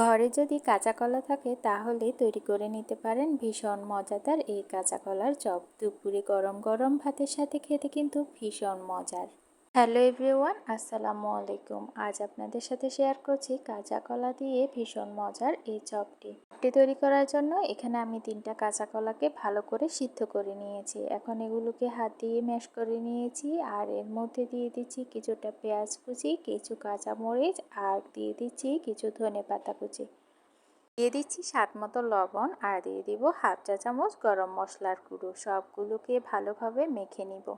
ঘরে যদি কাঁচা কলা থাকে, তাহলে তৈরি করে নিতে পারেন ভীষণ মজাদার এই কাঁচা কলার চপ। দুপুরে গরম গরম ভাতের সাথে খেতে কিন্তু ভীষণ মজার। হ্যালো এভরিওয়ান, আসসালামু আলাইকুম। আজ আপনাদের সাথে শেয়ার করছি কাঁচা কলা দিয়ে ভীষণ মজার এই চপটি। চপটি তৈরি করার জন্য এখানে আমি তিনটা কাঁচা কলাকে ভালো করে সিদ্ধ করে নিয়েছি। এখন এগুলোকে হাত দিয়ে ম্যাশ করে নিয়েছি আর এর মধ্যে দিয়ে দিচ্ছি কিছুটা পেঁয়াজ কুচি, কিছু কাঁচা মরিচ আর দিয়ে দিচ্ছি কিছু ধনে পাতা কুচি। দিয়ে দিচ্ছি স্বাদ মতো লবণ আর দিয়ে দিব হাফ চা চামচ গরম মশলার গুঁড়ো। সবগুলোকে ভালোভাবে মেখে নিব।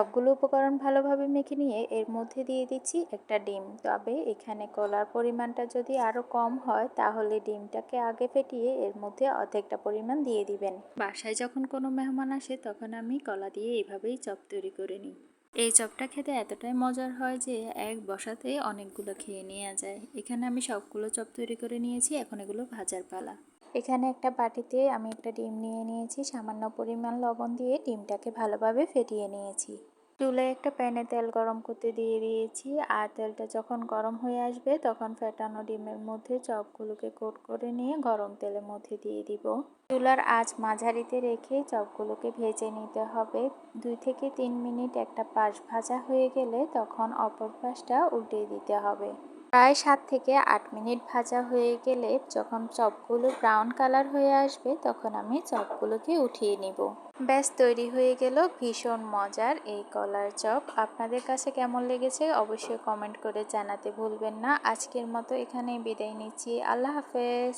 সবগুলো উপকরণ ভালোভাবে মেখে নিয়ে এর মধ্যে দিয়ে দিচ্ছি একটা ডিম। তবে এখানে কলার পরিমাণটা যদি আরও কম হয়, তাহলে ডিমটাকে আগে ফেটিয়ে এর মধ্যে অর্ধেকটা পরিমাণ দিয়ে দিবেন। বাসায় যখন কোনো মেহমান আসে, তখন আমি কলা দিয়ে এইভাবেই চপ তৈরি করে নিই। এই চপটা খেতে এতটাই মজার হয় যে, এক বসাতে অনেকগুলো খেয়ে নেওয়া যায়। এখানে আমি সবগুলো চপ তৈরি করে নিয়েছি, এখন এগুলো ভাজার পালা। এখানে একটা বাটিতে আমি একটা ডিম নিয়ে নিয়েছি, সামান্য পরিমাণ লবণ দিয়ে ডিমটাকে ভালোভাবে ফেটিয়ে নিয়েছি। চুলায় একটা প্যানে তেল গরম করতে দিয়ে দিয়েছি, আর তেলটা যখন গরম হয়ে আসবে তখন ফেটানো ডিমের মধ্যে চপগুলোকে কোট করে নিয়ে গরম তেলের মধ্যে দিয়ে দিব। চুলার আঁচ মাঝারিতে রেখে চপগুলোকে ভেজে নিতে হবে। দুই থেকে তিন মিনিট একটা পাশ ভাজা হয়ে গেলে তখন অপর পাশটা উল্টে দিতে হবে। প্রায় সাত থেকে আট মিনিট ভাজা হয়ে গেলে যখন চপগুলো ব্রাউন কালার হয়ে আসবে, তখন আমি চপগুলোকে উঠিয়ে নিব। ব্যাস, তৈরি হয়ে গেল ভীষণ মজার এই কলার চপ। আপনাদের কাছে কেমন লেগেছে অবশ্যই কমেন্ট করে জানাতে ভুলবেন না। আজকের মতো এখানেই বিদায় নিচ্ছি। আল্লাহ হাফেজ।